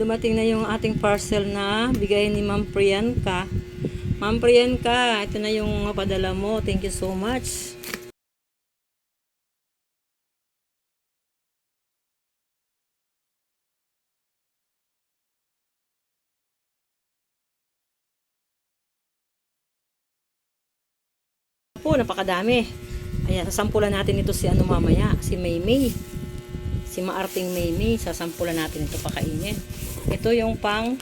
dumating na yung ating parcel na bigay ni Ma'am Priyanka. Ma'am Priyanka, ito na yung padala mo. Thank you so much. po, napakadami. Ayan, sasampulan natin ito si ano mamaya, si Maymay. Si Maarting Maymay, sasampulan natin ito pakainin. Ito yung pang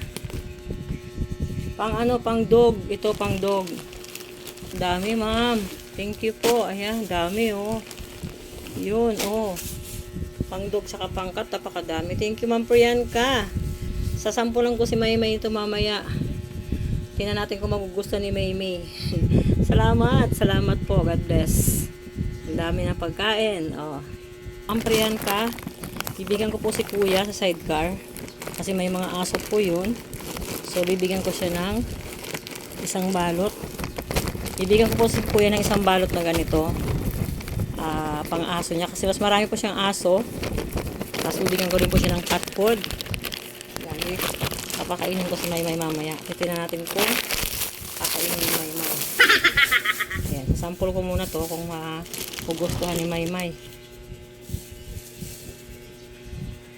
pang ano, pang dog. Ito pang dog. Dami, ma'am. Thank you po. Ayan, dami oh. Yun, oh. Pang dog saka pang cat, napakadami. Thank you, ma'am Priyanka. Sasampulan ko si Maymay ito mamaya. Tingnan natin kung magugustuhan ni Maymay. salamat, salamat po. God bless. Ang dami ng pagkain. Oh. Ang Priyanka, bibigyan ko po si Kuya sa sidecar. Kasi may mga aso po yun. So, bibigyan ko siya ng isang balot. Bibigyan ko po si Kuya ng isang balot na ganito. Ah, pang aso niya. Kasi mas marami po siyang aso. Tapos, bibigyan ko rin po siya ng cat food. Dali. Papakainin ko si Maymay mamaya. Titignan natin kung kakainin ni Maymay. Ayan. Sample ko muna to kung magugustuhan ni Maymay.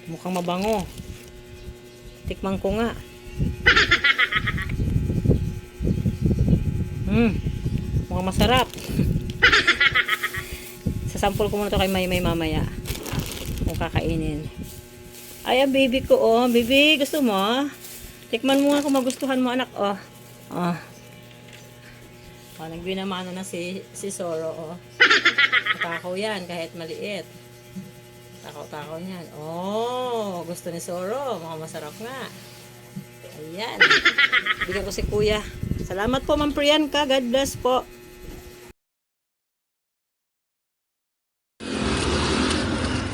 Mukhang mabango. Tikman ko nga. Hmm. Mukhang masarap. Sasample ko muna to kay Maymay mamaya. Kung kakainin. Ay, ang baby ko, oh. Baby, gusto mo? Tikman mo nga kung magustuhan mo, anak, oh. Oh. Oh, nagbinamano na si, si Soro, oh. Takaw yan, kahit maliit. Takaw-takaw niyan. Oh, gusto ni Soro. Mukhang masarap nga. Ayan. Bigyan ko si Kuya. Salamat po, Ma'am Priyanka. God bless po.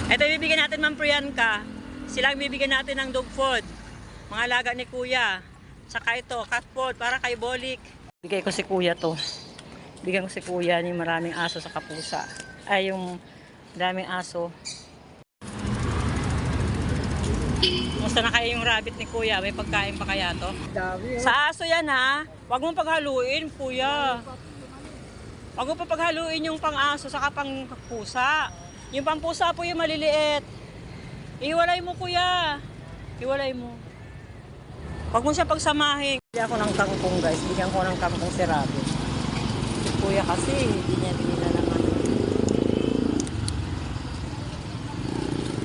Ito ibibigyan natin, Ma'am Priyanka. Sila ang bibigyan natin ng dog food. Mga alaga ni Kuya. Tsaka ito, cat food para kay Bolik. Bigay ko si Kuya to. Bigyan ko si Kuya ni maraming aso sa kapusa. Ay, yung daming aso. Musta na kayo yung rabbit ni Kuya? May pagkain pa kaya to? Dami. Sa aso yan ha. Huwag mong paghaluin, Kuya. Huwag mo pa paghaluin yung pang-aso saka pang-pusa. Yung pang-pusa po yung maliliit. Iwalay mo, Kuya. Iwalay mo. Huwag mo siya pagsamahin. Bigyan ako ng kangkong, guys. Bigyan ko ng kangkong si Rabbit. Si Kuya kasi, hindi niya binila naman.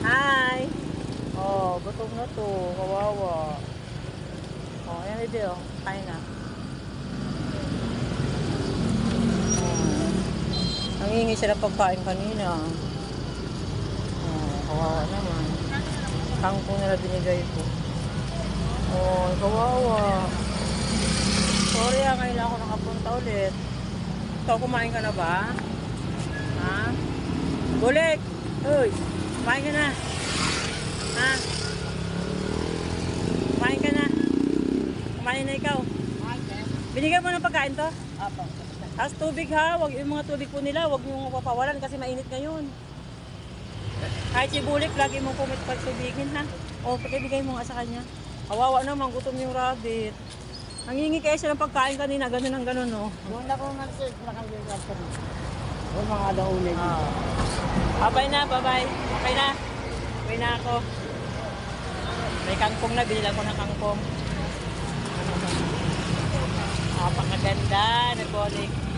Hi! Oh, gutom na to. Kawawa. Oh, ayan hindi oh. Kain na. Oh. Nangingi sila pagkain kanina. Oh, kawawa naman. Kangkong nila binigay ko. Oh, kawawa. Sorry ah, ngayon lang ako nakapunta ulit. Ikaw, kumain ka na ba? Ha? Bulik! Uy! Kumain ka na! Ha? Kumain ka na. Kumain na ikaw. Binigyan mo ng pagkain to? Apo. Tapos tubig ha, wag yung mga tubig po nila, wag yung papawalan kasi mainit ngayon. Kahit si Bulik, lagi mong kumit pagtubigin ha. O, pakibigay mo nga sa kanya. Kawawa naman, gutom yung rabbit. Nangingi kayo siya ng pagkain kanina, ganun ang ganun, no? Doon ako nga sa nakalimutan ko. Yung mga alaunin. Ah. Bye-bye na, bye-bye. Okay na. Okay na ako. May kangkong na, binila ko ng kangkong. Napakaganda, nagbolik.